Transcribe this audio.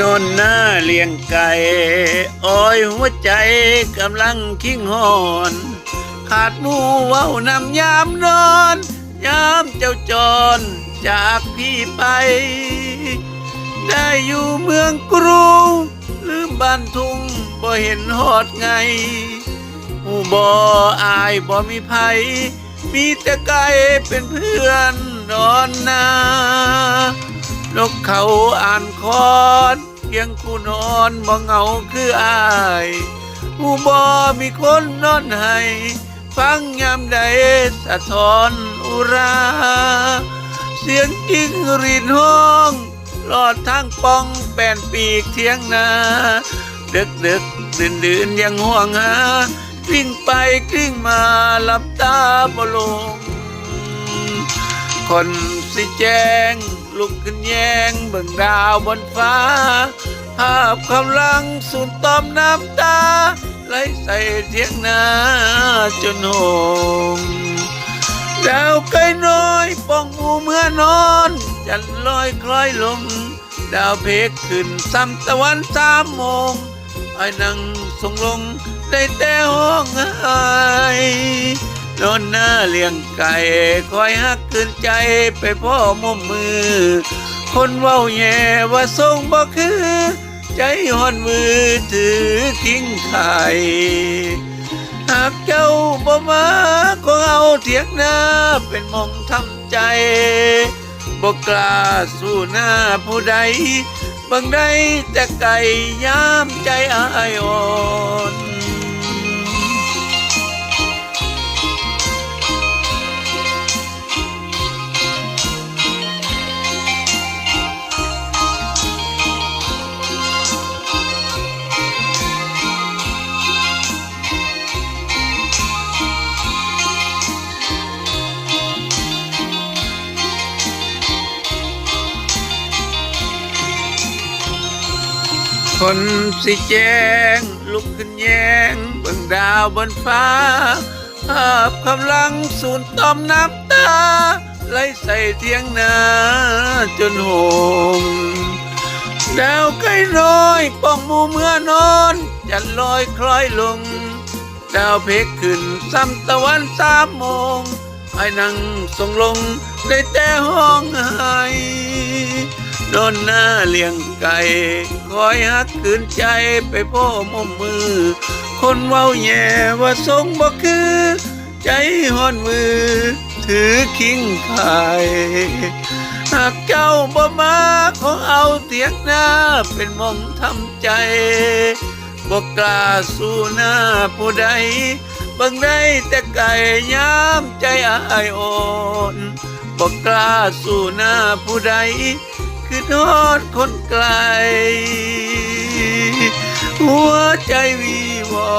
นอนหน้าเลี้ยงไก่อ้อยหัวใจกำลังคิงหอน ขาดมูเว้านำยามนอน ยามเจ้าจรจากพี่ไป ได้อยู่เมืองกรุงลืมบ้านทุ่งบ่เห็นหอดไงหูบ่อายบ่มีภัยมีแต่ไก่เป็นเพื่อนนอนนา นกเขาอ่านคอนเพียงคู่นอนบ่เหงาคืออายหูบ่มีคนนอนให้ฟังยามใดสะท้อนอุรา เสียงจิ้งรีดห้องลอดทางป้องแป่นปีกเทียงนาดึกดึกดื่นดื่นยังห่วงหากลิ้งไปกลิ้งมาหลับตาบลง คนสิแจ้ง ลุกขึ้นแยงเบิ่งดาวบนฟ้า ภาพกำลังสูนตอมน้ำตาไหลใส่เทียงนาจนหงดาวไกลน้อยป้องอูเมื่อนอน จันทร์ลอยคล้อยลง ดาวเพกขึ้นซ้ำตะวันสามโมงไอ้นั่งส่งลงได้แต่ห้องไห้ นอนหน้าเลี้ยงไก่คอยหักขึ้นใจไปพ่อมุมมือ คนเว้าแย่ว่าทรงบ่คือ ใจหอนมือถือทิ้งไข่หากเจ้าบ่มาก็เอาเถียงหน้าเป็นมองทำใจบ่กล้าสู้หน้าผู้ใดบางใดแต่ไก่ยามใจอายอ่อน คนสิแจ้ง ลุกขึ้นแยงเบิ่งดาวบนฟ้า ภาพกำลังสูนตอมน้ำตาไหลใส่เทียงนาจนหงดาวใกล้น้อยป้องมูเมื่อนอน จันลอยคล้อยลง ดาวเพกขึ้นซ้ำตะวันสามโมงไอ้นั่งส่งลงได้แต่ห้องไห้ นอนหน้าเลี้ยงไก่คอยหักขืนใจไปพ่อมมมือ คนเว้าแย่ว่าทรงบ่คือ ใจห่อนมือ ถือคิงไข่หากเจ้าบ่มาขอเอาเตียงหน้าเป็นมองทำใจบ่กล้าสู้หน้าผู้ใดบางได้แต่ไก่ยามใจอายอ่อนบ่กล้าสู้หน้าผู้ใด คือทอดคนไกล หัวใจวีวอ